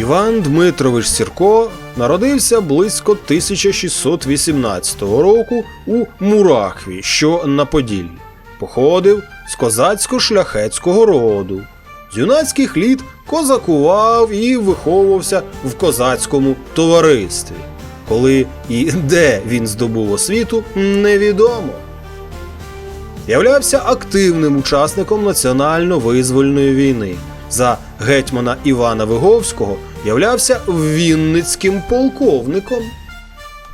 Іван Дмитрович Сірко народився близько 1618 року у Мурахві, що на Поділлі. Походив з козацько-шляхетського роду. З юнацьких літ козакував і виховувався в козацькому товаристві. Коли і де він здобув освіту, невідомо. Являвся активним учасником національно-визвольної війни. За гетьмана Івана Виговського являвся вінницьким полковником.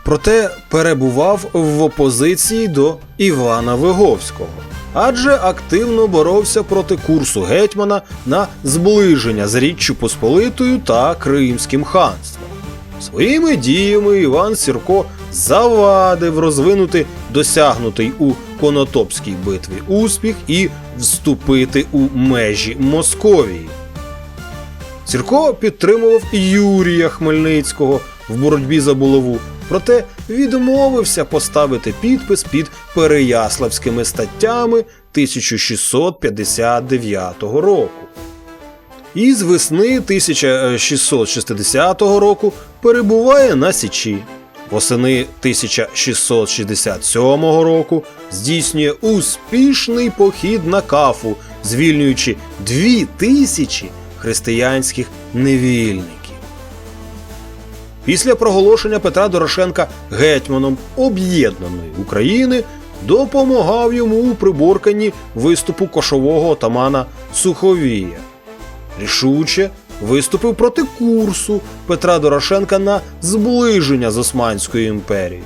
Проте перебував в опозиції до Івана Виговського, адже активно боровся проти курсу гетьмана на зближення з Річчю Посполитою та Кримським ханством. Своїми діями Іван Сірко завадив розвинути досягнутий у Конотопській битві успіх і вступити у межі Московії. Сірко підтримував Юрія Хмельницького в боротьбі за булаву, проте відмовився поставити підпис під Переяславськими статтями 1659 року. І з весни 1660 року перебуває на Січі. Восени 1667 року здійснює успішний похід на кафу, звільнюючи дві тисячі християнських невільників. Після проголошення Петра Дорошенка гетьманом об'єднаної України допомагав йому у приборканні виступу кошового отамана Суховія. Рішуче виступив проти курсу Петра Дорошенка на зближення з Османською імперією.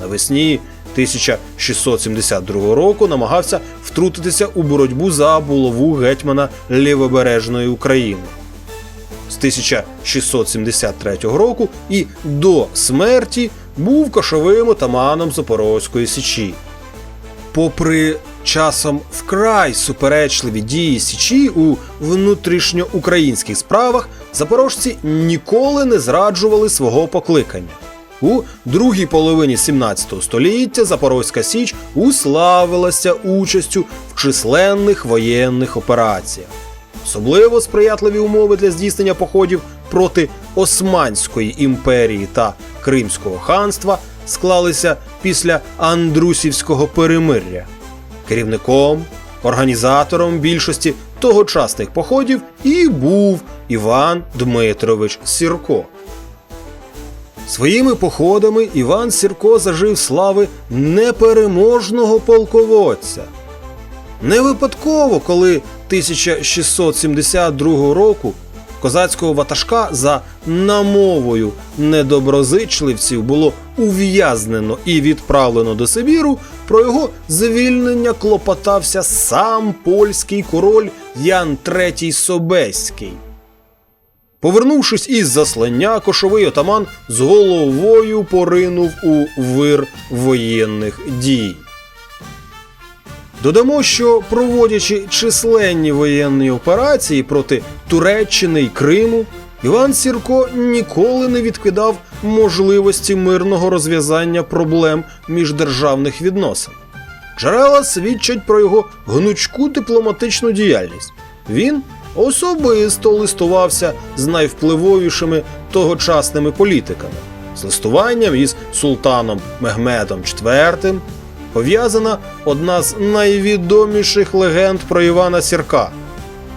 Навесні 1672 року намагався втрутитися у боротьбу за булаву гетьмана Лівобережної України. З 1673 року і до смерті був кошовим отаманом Запорозької Січі. Попри часом вкрай суперечливі дії Січі у внутрішньоукраїнських справах, запорожці ніколи не зраджували свого покликання. У другій половині 17 століття Запорозька Січ уславилася участю в численних воєнних операціях. Особливо сприятливі умови для здійснення походів проти Османської імперії та Кримського ханства склалися після Андрусівського перемир'я. Керівником, організатором більшості тогочасних походів і був Іван Дмитрович Сірко. Своїми походами Іван Сірко зажив слави непереможного полководця. Не випадково, коли 1672 року козацького ватажка за намовою недоброзичливців було ув'язнено і відправлено до Сибіру, про його звільнення клопотався сам польський король Ян III Собеський. Повернувшись із заслання, кошовий отаман з головою поринув у вир воєнних дій. Додамо, що проводячи численні воєнні операції проти Туреччини й Криму, Іван Сірко ніколи не відкидав можливості мирного розв'язання проблем міждержавних відносин. Джерела свідчать про його гнучку дипломатичну діяльність. Він особисто листувався з найвпливовішими тогочасними політиками. З листуванням із султаном Мехмедом IV пов'язана одна з найвідоміших легенд про Івана Сірка.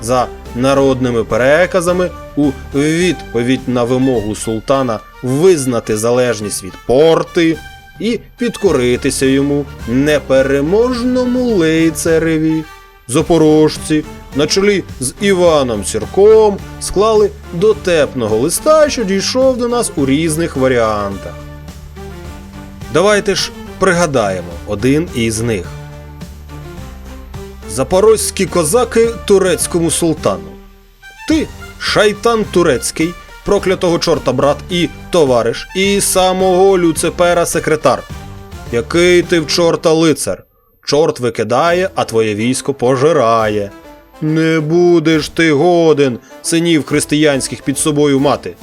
За народними переказами, у відповідь на вимогу султана визнати залежність від порти і підкоритися йому непереможному лицареві. Запорожці на чолі з Іваном Сірком склали дотепного листа, що дійшов до нас у різних варіантах. Давайте ж пригадаємо один із них. Запорозькі козаки турецькому султану. Ти, шайтан турецький, проклятого чорта брат і товариш, і самого Люципера секретар. Який ти в чорта лицар? Чорт викидає, а твоє військо пожирає. Не будеш ти годен синів християнських під собою мати.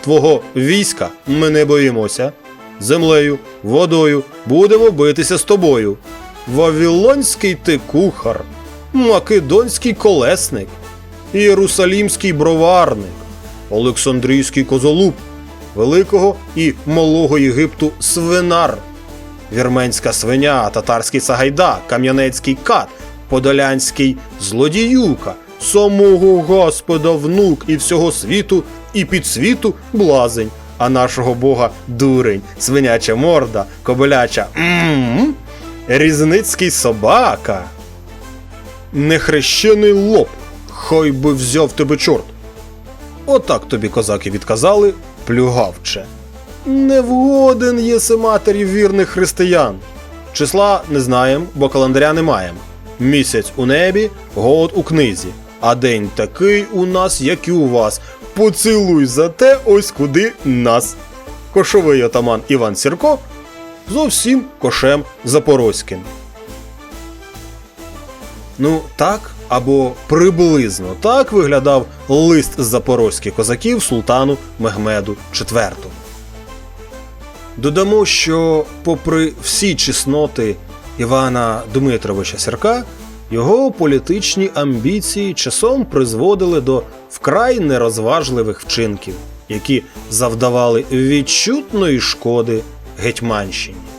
Твого війська ми не боїмося. Землею, водою будемо битися з тобою. Вавилонський ти кухар, македонський колесник, Єрусалімський броварник, Олександрійський козолуб, Великого і Малого Єгипту свинар, вірменська свиня, татарський сагайда, кам'янецький кат, подолянський злодіюка, самого Господа внук і всього світу, і підсвіту блазень, а нашого Бога дурень, свиняча морда, кобиляча м різницький собака. Нехрещений лоб, хай би взяв тебе чорт. Отак тобі козаки відказали, плюгавче. Не вгоден єси матері вірних християн. Числа не знаєм, бо календаря не маєм. Місяць у небі, год у книзі. А день такий у нас, як і у вас. Поцілуй за те, ось куди нас. Кошовий отаман Іван Сірко зовсім кошем запорозьким. Ну, так або приблизно так виглядав лист запорозьких козаків султану Мехмеду IV. Додамо, що, попри всі чесноти Івана Дмитровича Сірка, його політичні амбіції часом призводили до вкрай нерозважливих вчинків, які завдавали відчутної шкоди Гетьманщині.